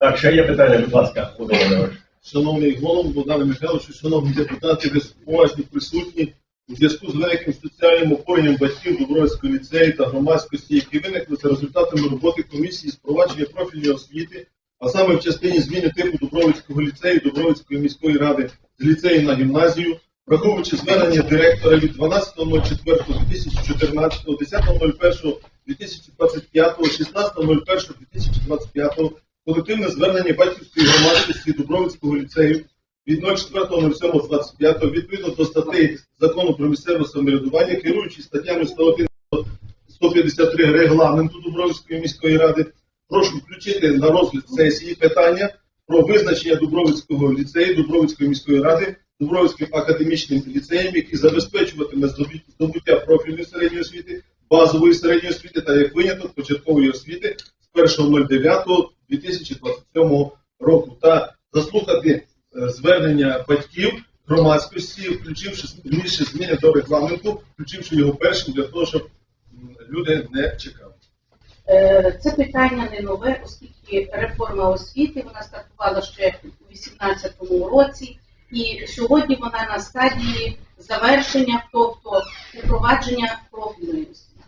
Так, ще є питання, будь ласка, Шановний голово Богдан Михайлович, шановні депутати, ви поважні присутні. У зв'язку з великим соціальним опоренням батьків Дубровського ліцею та громадськості, які виникли за результатами роботи комісії з провадження профільної освіти, а саме в частині зміни типу Дубровицького ліцею Дубровицької мської ради з ліцею на гімназію, враховуючи звернення директора від 12.04.2014, 10.01.2025, 16.01.2025, колективне звернення батьківської громадськості Дубровицького ліцею від 04.07.25 відповідно до статей закону про місцеве самоврядування, керуючись статтями 101 153 регламенту Дубровицької міської ради, прошу включити на розгляд сесії питання про визначення Дубровицького ліцею, Дубровицької міської ради, Дубровицьким академічним ліцеєм, який забезпечуватиме здобуття профільної середньої освіти, базової середньої освіти та як виняток початкової освіти 1.09.2027 року та заслухати е, звернення батьків громадськості, включивши вніше зміни до регламенту, включивши його першим для того, щоб люди не чекали. Е, Це питання не нове, оскільки реформа освіти вона стартувала ще у 2018 році, і сьогодні вона на стадії завершення, тобто упровадження профільної освіти.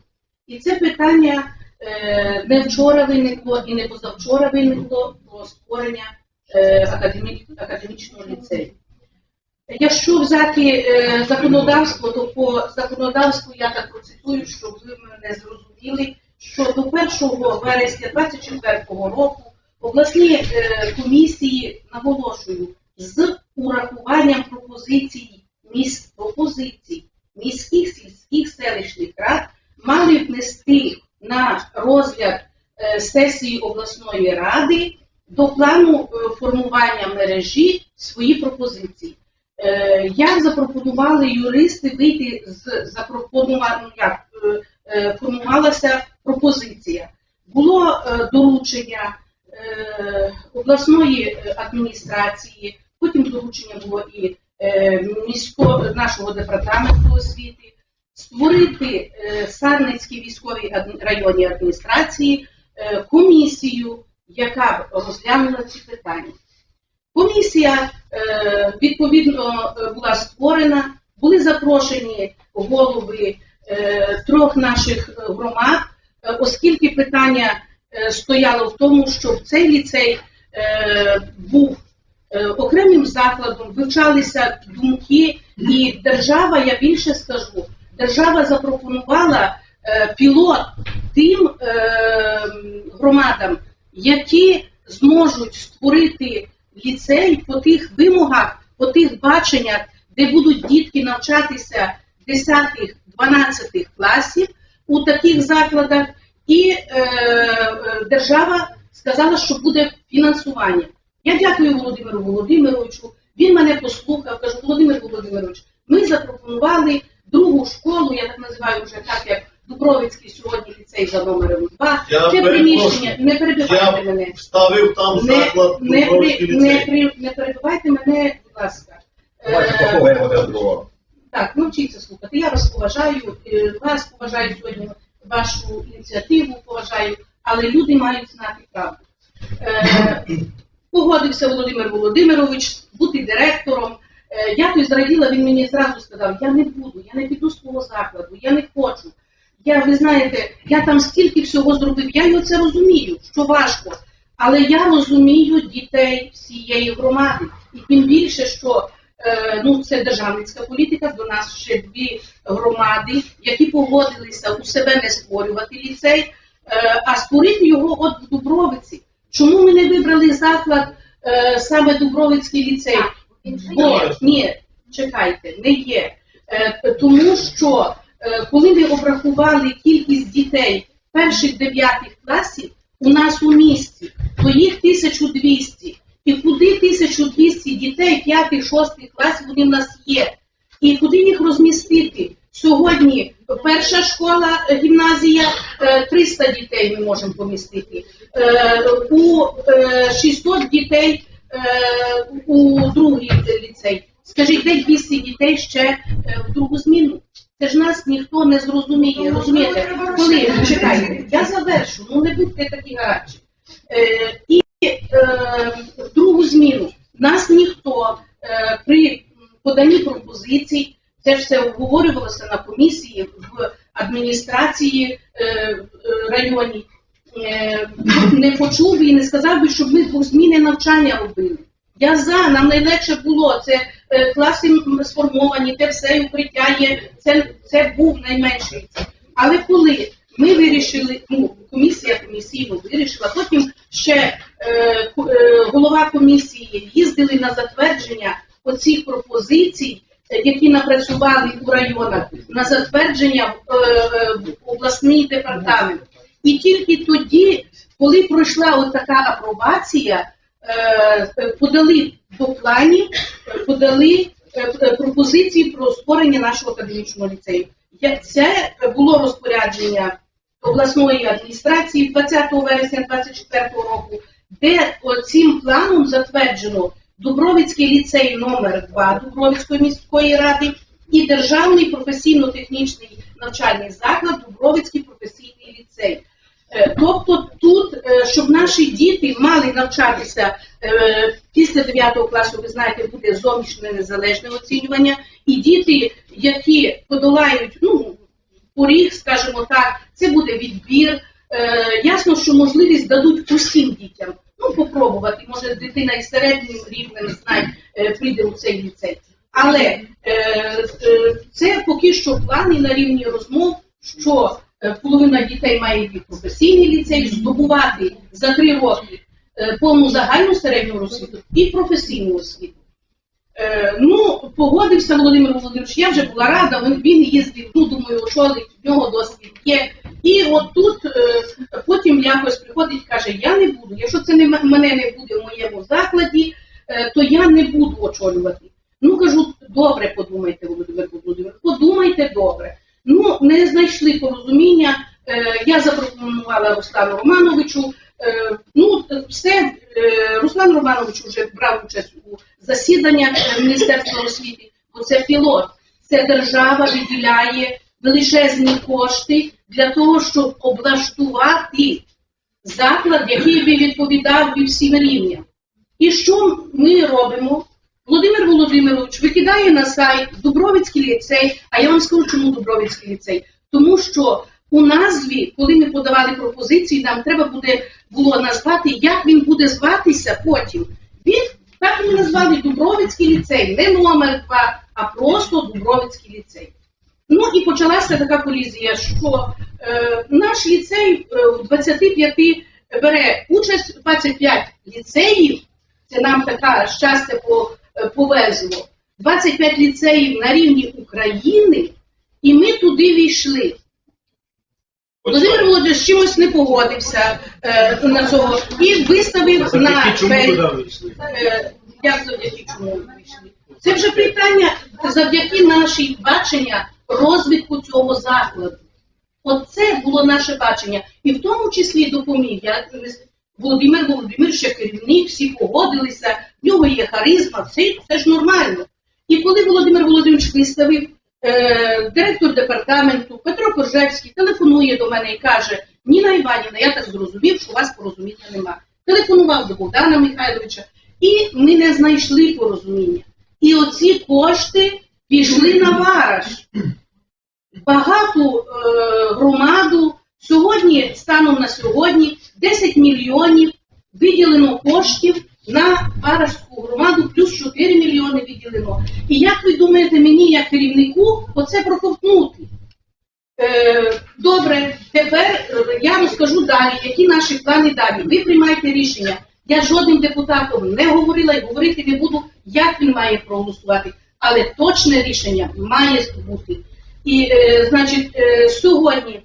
І це питання не вчора виникло і не позавчора виникло про створення е, академічного ліцею. Якщо взяти е, законодавство, то по законодавству я так процитую, щоб ви мене зрозуміли, що до 1 вересня 2024 року обласні е, комісії наголошую з урахуванням пропозицій міст пропозицій міських сільських селищних рад мали внести на розгляд е, сесії обласної ради до плану е, формування мережі свої пропозиції. Е, Як запропонували юристи вийти з запропонованого, ну, як формувалася пропозиція? Було доручення обласної адміністрації, потім доручення було і е, місько, нашого департаменту освіти, створити е, Сарницькій військовій районній адміністрації е, комісію, яка б розглянула ці питання. Комісія е, відповідно була створена, були запрошені голови трьох наших громад, оскільки питання стояло в тому, щоб цей ліцей був окремим закладом, вивчалися думки, і держава, я більше скажу, держава запропонувала е, пілот тим е, громадам, які зможуть створити ліцей по тих вимогах, по тих баченнях, де будуть дітки навчатися 10-12 класів у таких закладах, і е, держава сказала, що буде фінансування. Я дякую Володимиру Володимировичу. Він мене послухав, кажу, Володимир Володимирович, ми запропонували другу школу, я так називаю вже так, як Дубровицький сьогодні ліцей за номером 2. Я Це приміщення, не перебивайте мене. Вставив там Не, заклад не, Дубровський при- не, ліцей. при- не перебивайте мене, будь ласка. Давайте Е, послухаємо один другого. так, навчіться слухати. Я вас поважаю, е, вас поважаю сьогодні, вашу ініціативу поважаю, але люди мають знати правду. Е, погодився Володимир Володимирович бути директором. Е, я то зраділа, він мені зразу сказав, я не буду, я не піду з твого закладу, я не хочу. Я, ви знаєте, я там стільки всього зробив, я його це розумію, що важко. Але я розумію дітей всієї громади. І тим більше, що е, ну, це державницька політика, до нас ще дві громади, які погодилися у себе не створювати ліцей, е, а створити його от в Дубровиці. Чому ми не вибрали заклад е, саме Дубровицький ліцей? Бо ні, чекайте, не є. Е, тому що е, коли ми обрахували кількість дітей перших дев'ятих класів у нас у місті, то їх 1200. І куди 1200 дітей 5-6 класів вони в нас є? І куди їх розмістити? Сьогодні перша школа, е, гімназія, е, 300 дітей ми можемо помістити. У е, 600 дітей Е, у другий ліцей. Скажіть, де 200 дітей ще е, в другу зміну? Це ж нас ніхто не зрозуміє. Розумієте, коли чекайте, я завершу, ну не будьте такі гарячі. Е, і в другу зміну нас ніхто при поданні пропозицій, це ж все обговорювалося на комісії в адміністрації в районі не почув би і не сказав би, щоб ми двозмінне навчання робили. Я за, нам найлегше було. Це е, класи сформовані, те все укриття є. Це, це був найменший. Але коли ми вирішили, ну, комісія комісійно вирішила, потім ще е, е, голова комісії їздили на затвердження оцих пропозицій, е, які напрацювали у районах, на затвердження в е, обласний департамент. І тільки тоді, коли пройшла от така апробація, е, подали до планів, подали е, е, пропозиції про створення нашого академічного ліцею. Це було розпорядження обласної адміністрації 20 вересня 24 року, де цим планом затверджено Дубровицький ліцей номер 2 Дубровицької міської ради і Державний професійно-технічний навчальний заклад Дубровицький професійний ліцей. Е, Тобто тут, е, щоб наші діти мали навчатися е, після 9 класу, ви знаєте, буде зовнішнє незалежне оцінювання, і діти, які подолають ну, поріг, скажімо так, це буде відбір. Ясно, що можливість дадуть усім дітям. Ну, попробувати, може дитина із середнім рівнем знає, прийде у цей ліцей. Але е, е, це поки що плани на рівні розмов, що е, половина дітей має йти професійний ліцей, здобувати за три роки е, повну загальну середню освіту і професійну освіту. Е, ну, погодився Володимир Володимирович, я вже була рада, він, він їздив, ну, думаю, очолить, в нього досвід є. І от тут е, потім якось приходить, каже, я не буду, якщо це не мене не буде в моєму закладі, е, то я не буду очолювати. Ну, кажу, добре подумайте, Володимир Володимирович, подумайте добре. Ну, не знайшли порозуміння, е, я запропонувала Руслану Романовичу, Е, Ну, все, е, Руслан Романович вже брав участь у засіданнях е, Міністерства освіти, бо це пілот. Це держава виділяє величезні кошти для того, щоб облаштувати заклад, який би відповідав би всім рівням. І що ми робимо? Володимир Володимирович викидає на сайт Дубровицький ліцей, а я вам скажу, чому Дубровицький ліцей? Тому що у назві, коли ми подавали пропозиції, нам треба буде було назвати, як він буде зватися потім. Він так ми назвали Дубровицький ліцей, не номер 2, а просто Дубровицький ліцей. Ну і почалася така колізія, що е, наш ліцей е, в 25 бере участь 25 ліцеїв. Це нам така щастя по, повезло. 25 ліцеїв на рівні України, і ми туди війшли. Володимир Володимирович чимось не погодився е, на цього і виставив на? Е, як завдяки чому ми вийшли? Це вже питання завдяки нашій бачення розвитку цього закладу. Оце було наше бачення. І в тому числі допоміг. Я, Володимир Володимирович, керівник, всі погодилися, харизма, все, це ж нормально. І коли Володимир Володимирович виставив, е, директор департаменту Петро Коржевський телефонує до мене і каже: Ніна Іванівна, я так зрозумів, що у вас порозуміння нема. Телефонував до Богдана Михайловича, і ми не знайшли порозуміння. І оці кошти пішли на вараж. Багату е, громаду сьогодні, станом на сьогодні, 10 мільйонів виділено коштів на Варажську громаду, плюс 4 мільйони виділено. І як ви думаєте, мені, як керівнику, оце проковтнути? Е, добре, тепер я розкажу далі, які наші плани далі. Ви приймаєте рішення. Я жодним депутатом не говорила і говорити не буду, як він має проголосувати. Але точне рішення має бути. І, е, значить, е, сьогодні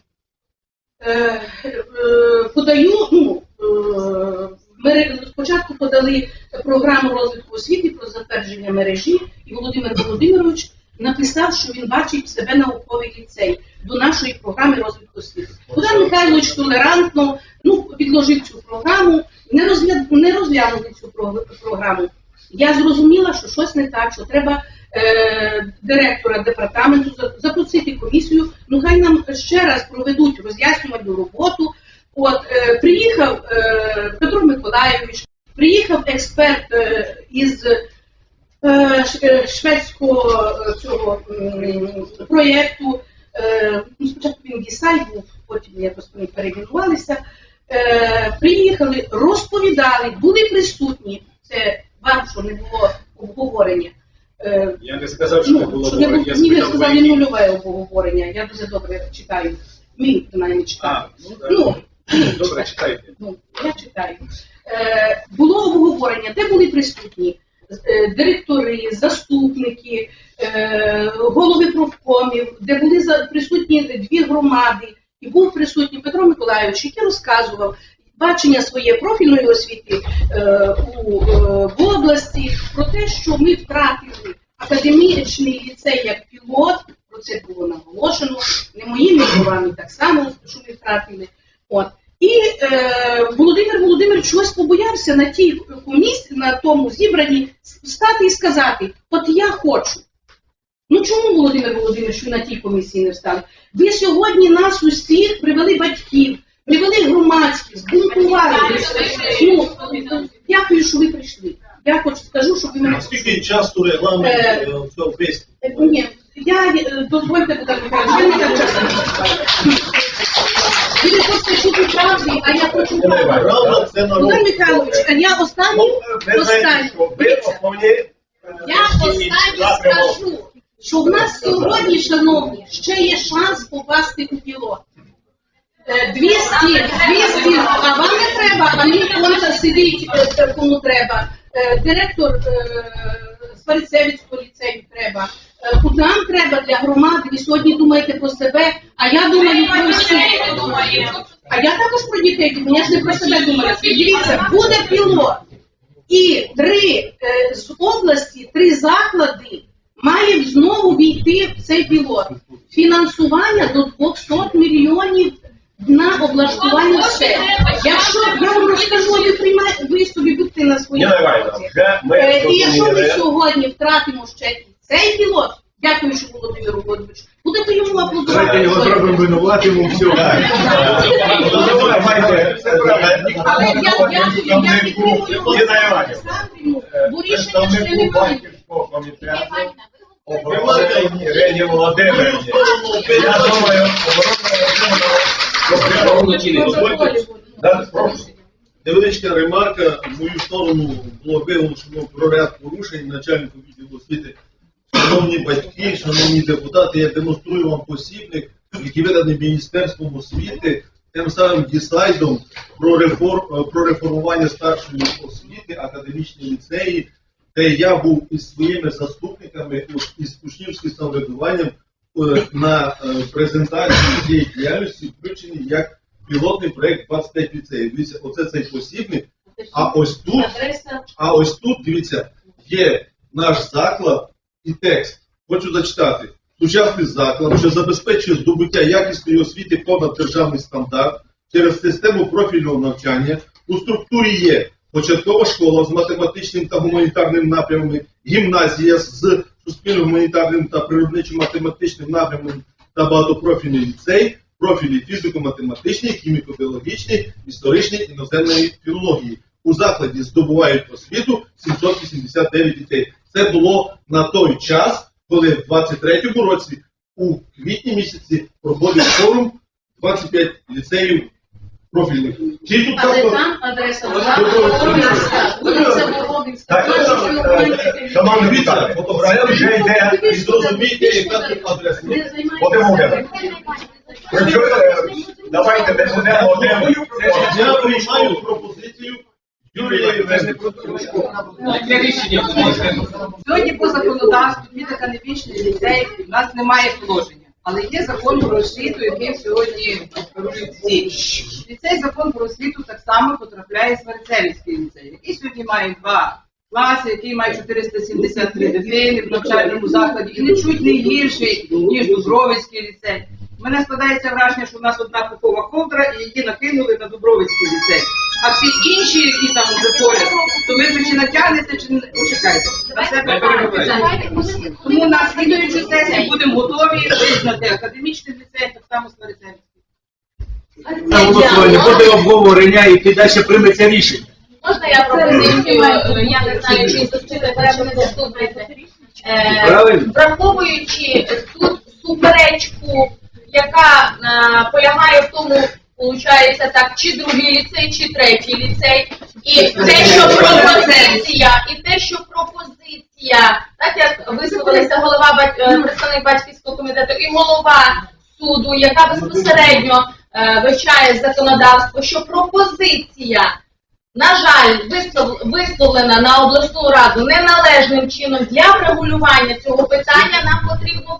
е, е, подаю, ну, е, ми спочатку подали програму розвитку освіти про затвердження мережі, і Володимир Володимирович написав, що він бачить себе науковий ліцей до нашої програми розвитку освіти. Богдан Михайлович толерантно ну, підложив цю програму, не, розгля... не розглянули цю програму. Я зрозуміла, що щось не так, що треба е, директора департаменту запросити комісію. Ну хай нам ще раз проведуть роз'яснювальну роботу. От е, приїхав е, Петро Миколаєвич, приїхав експерт е, із е, е, шведського е, цього проєкту. Ну, спочатку він дісай був, потім якось вони перейменувалися. Приїхали, розповідали, були присутні. Це вам, що не було обговорення. Я не сказав, що не ну, було щоб не було, я сказав, нульове обговорення. Я дуже добре читаю. Мій принаймні читаю. А, ну, так. Ну, Добре, читайте. Ну, я читаю. Е, було обговорення, де були присутні е, директори, заступники, е, голови профкомів, де були присутні дві громади, і був присутній Петро Миколайович, який розказував бачення своєї профільної освіти е, в області про те, що ми втратили академічний ліцей як пілот, про це було наголошено, не моїми словами так само, що ми втратили. От. І е, Володимир Володимирович чогось побоявся на тій комісії, на тому зібранні стати і сказати: от я хочу. Ну чому Володимир Володимирович ви на тій комісії не встали? Ви сьогодні нас усіх привели батьків, привели громадських, збунтували. Ну, дякую, що ви прийшли. Я хочу скажу, щоб ви мене Скільки часу регламент Е, е. Е, Ні, я е, дозвольте, Михайлович, я не так часто виступаю. Ви не чути правди, а я хочу правди. Правда, це народ. Богдан Михайлович, а я останній, Ну, ви знаєте, останній. що ви Дивіться, основні... е, Я основні скажу, що в нас сьогодні, шановні, ще є шанс попасти у пілот. Е, 200, 200, а вам не треба, а мені конта сидить, е, кому треба. Е, Директор Сварицевицького ліцею треба. Е, Нам треба для громади, ви сьогодні думаєте про себе, а я думаю про всіх. А я також про дітей думаю, я ж не про себе думаю. Дивіться, буде пілот. І три е, з області, три заклади мають знову війти в цей пілот. Фінансування до 200 мільйонів на облаштування все. Якщо я вам розкажу, ви приймаєте, ви собі будьте на своїй роботі. Е, І якщо ми сьогодні втратимо ще і цей пілот, дякую, що Володимиру Володимировичу, будете йому Давайте аплодувати. його зробимо винуватим у всьому. Давайте. Але я, я, я підтримую Ніна Іванівна, Олександрівну, бо рішення ще представнику немає. батьківського комітету оборони Ірині Володимирівні. Я думаю, оборони Дозвольте. Да, прошу. Невеличка ремарка в мою сторону було виголошено про ряд порушень начальнику відділу освіти. Шановні батьки, шановні депутати, я демонструю вам посібник, який виданий Міністерством освіти, тим самим дісайдом про, реформ, про реформування старшої освіти, академічні ліцеї, де я був із своїми заступниками із учнівським самоврядуванням е, на е, презентації цієї діяльності включені як пілотний проєкт 25 ліцеїв. Дивіться, оце цей посібник. А ось тут а ось тут, дивіться, є наш заклад і текст. Хочу зачитати. Сучасний заклад, що забезпечує здобуття якісної освіти понад державний стандарт через систему профільного навчання. У структурі є початкова школа з математичним та гуманітарним напрямами, гімназія з суспільно-гуманітарним та природничо-математичним напрямом та багатопрофільний ліцей, профілі фізико-математичний, хіміко-біологічний, історичний, іноземної філології. У закладі здобувають освіту 789 дітей. Це було на той час, коли в 23-му році, у квітні місяці, проводив форум 25 ліцеїв профільних. Чи тут Але так- там адреса Добре, Боровинська, вулиця шановні Дивіться, фотографія вже йде. І зрозумійте, яка тут адреса. Володимирович. Якщо, е, Давайте не будемо один. Я приймаю пропозицію Сьогодні по законодавству від академічних ліцеїв у нас немає положення. Але є закон про освіту, яким сьогодні керують всі. І цей закон про освіту так само потрапляє Сварцевський ліцей, який сьогодні має два класи, який має 473 дитини в навчальному закладі, і не чуть не гірший, ніж Дубровицький ліцей. У мене складається враження, що в нас одна пухова ковдра, і її накинули на Дубровицький ліцей. А всі інші, які там вже поряд, то ви вже чи натягнете, чи не почекайте. На. Тому на слідуючу сесію будемо готові визнати академічний ліцей, так само. На голосування буде обговорення і далі прийметься рішення. Можна я пропозицію, е, я не знаю, чи заступите, чи не заступите. Е, Враховуючи тут суперечку, яка е, полягає в тому, виходить так, чи другий ліцей, чи третій ліцей, і те, що пропозиція, і те, що пропозиція, так як висловилися голова е, представник батьківського комітету і голова суду, яка безпосередньо е, вивчає законодавство, що пропозиція на жаль, вислов- висловлена на обласну раду неналежним чином для врегулювання цього питання, нам потрібно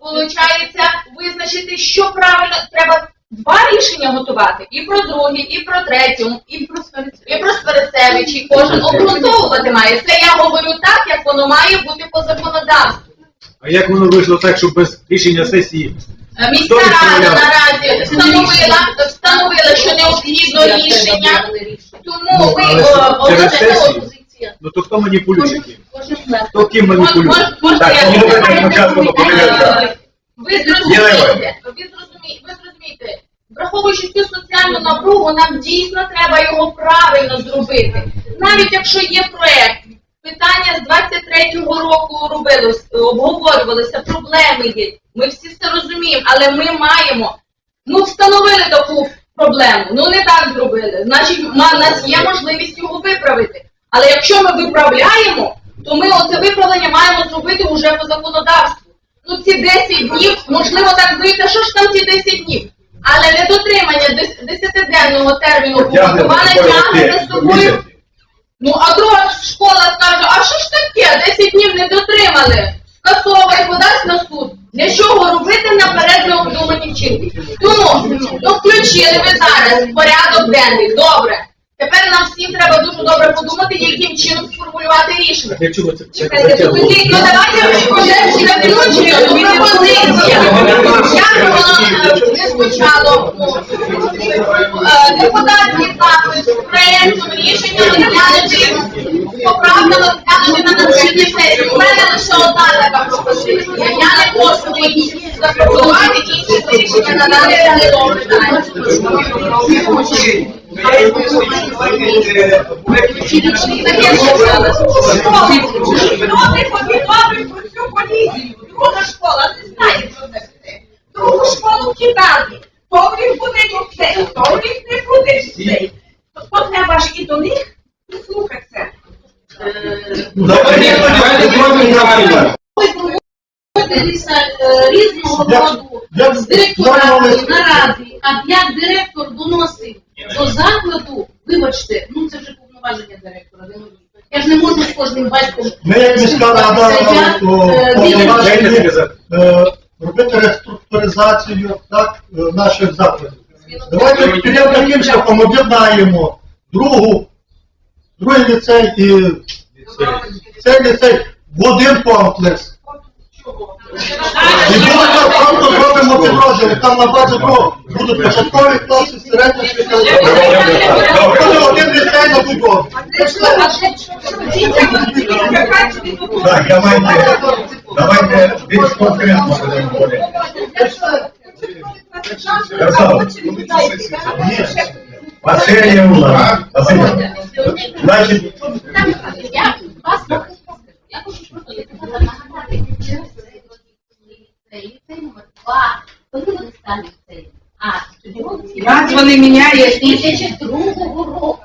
виходить, визначити, що правильно треба два рішення готувати і про другий, і про третю, і про і про Сперецевич, і кожен обґрунтовувати має. Це я говорю так, як воно має бути по законодавству. А як воно вийшло так, що без рішення сесії? Е, Міська рада наразі встановила, встановила, що необхідно рішення, тому ми Але е, оголосили сесію? Ну то хто маніпулює? Хто ким маніпулює? Так, ну, давайте спочатку до. Ви зрозумієте, ви зрозумієте, ви враховуючи цю соціальну напругу, нам дійсно треба його правильно зробити. Навіть якщо є проект, питання з 23-го року робилось, обговорювалися, проблеми є. Ми всі це розуміємо, але ми маємо, ну встановили таку проблему, ну не так зробили. Значить, в нас є можливість його виправити. Але якщо ми виправляємо, то ми оце виправлення маємо зробити вже по законодавству. Ну ці 10 днів, можливо, так здається, що ж там ці 10 днів? Але недотримання 10-денного терміну Тягне опублікування собою тягне за собою. Ну, а друга школа скаже, а що ж таке, 10 днів не дотримали, скасовує, подасть на суд. Для чого робити наперед необдумані вчинки? Тому, ну включили ви зараз в порядок денний, добре. Тепер нам всім треба дуже добре подумати, яким чином сформулювати рішення. Для чого це Чекайте, затягувати? тоді, ну давайте до пропозиція. Як воно е, не звучало? ну, е, Депутатський запит проєктом рішення розглянути, поправно розглянути на наступній сесії. У мене лише одна така пропозиція. Я не можу запропонувати інші рішення на дане питання. Про цю поліцію. Друга школа не знає, що це все. Другу школу кидали. То в них буде ліцей, то в них не буде ліцей. То треба ж і до них прислухатися. е, різного роду з директорами наради, а як директор доносив до закладу, вибачте, ну це вже повноваження директора. не можу. Я ж не можу з кожним батьком. Ми як міська рада е, повноважені е, робити реструктуризацію так, е, наших закладів. Давайте підемо таким шляхом об'єднаємо другу, другий ліцей і цей ліцей в один комплекс. І зробимо підрозділи, там на базі того будуть початкові класи, середні школи. Буде один ліцей на будові. Так, давайте, давайте більш конкретно будемо говорити. Васильівна, Васильівна, значить, Я вас я хочу просто нагадати, що це ліцей номер два, коли вони стали ліцеєм. А Назва не міняє. 2002 року,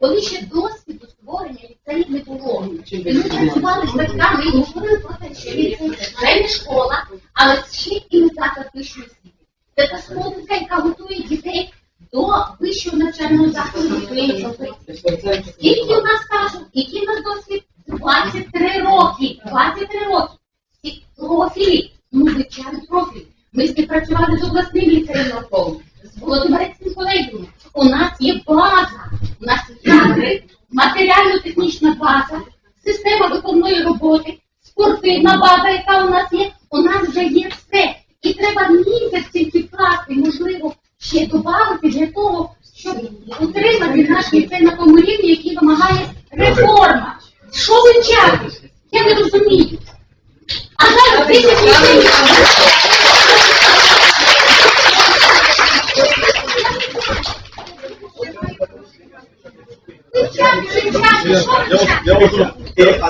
коли ще досвіду створення ліцеїв не було. Ми працювали з батьками і говорили про те, що ліцей це не школа, але ще і не заклад вищої освіти. Це та сходинка, яка готує дітей до вищого навчального закладу своєї професії. Скільки у нас кажуть, який у нас досвід? 23 роки. 23 роки. Всі профілі. Ну, вивчали профілі. Ми співпрацювали з обласним ліцеєм науковим, з Володимирецьким колегіумом. У нас є база, у нас є кадри, матеріально-технічна база, система виховної роботи, спортивна база, яка у нас є. У нас вже є все. І треба місяць тільки вкласти, можливо, ще додати для того, щоб наш ліцей на тому рівні, який вимагає реформа. Що ви чекаєте? Я не розумію. А зараз тисяч ліцеїв. Ви чекаєте? я, я, я можу Е,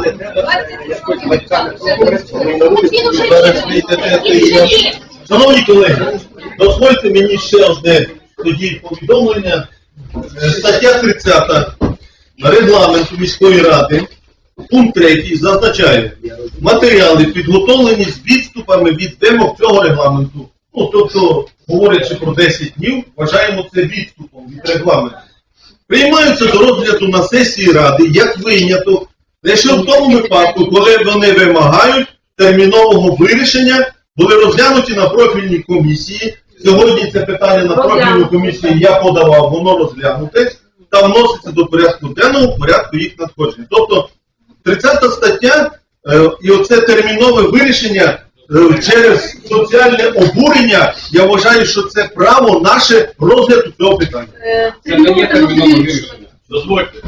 і я- Шановні колеги, дозвольте мені ще одне тоді повідомлення. Стаття 30 регламенту міської ради, пункт 3 зазначає, матеріали підготовлені з відступами від вимог цього регламенту. Ну, тобто, говорячи про 10 днів, вважаємо це відступом від регламенту. Приймаються до розгляду на сесії ради як виняток, лише в тому випадку, коли вони вимагають термінового вирішення, були розглянуті на профільній комісії. Сьогодні це питання на профільну комісію я подавав, воно розглянуте та вноситься до порядку денного в порядку їх надходження. Тобто 30 стаття е, і оце термінове вирішення е, через соціальне обурення, я вважаю, що це право наше розгляду цього питання. Е, Це не є термінове вирішення. Дозвольте.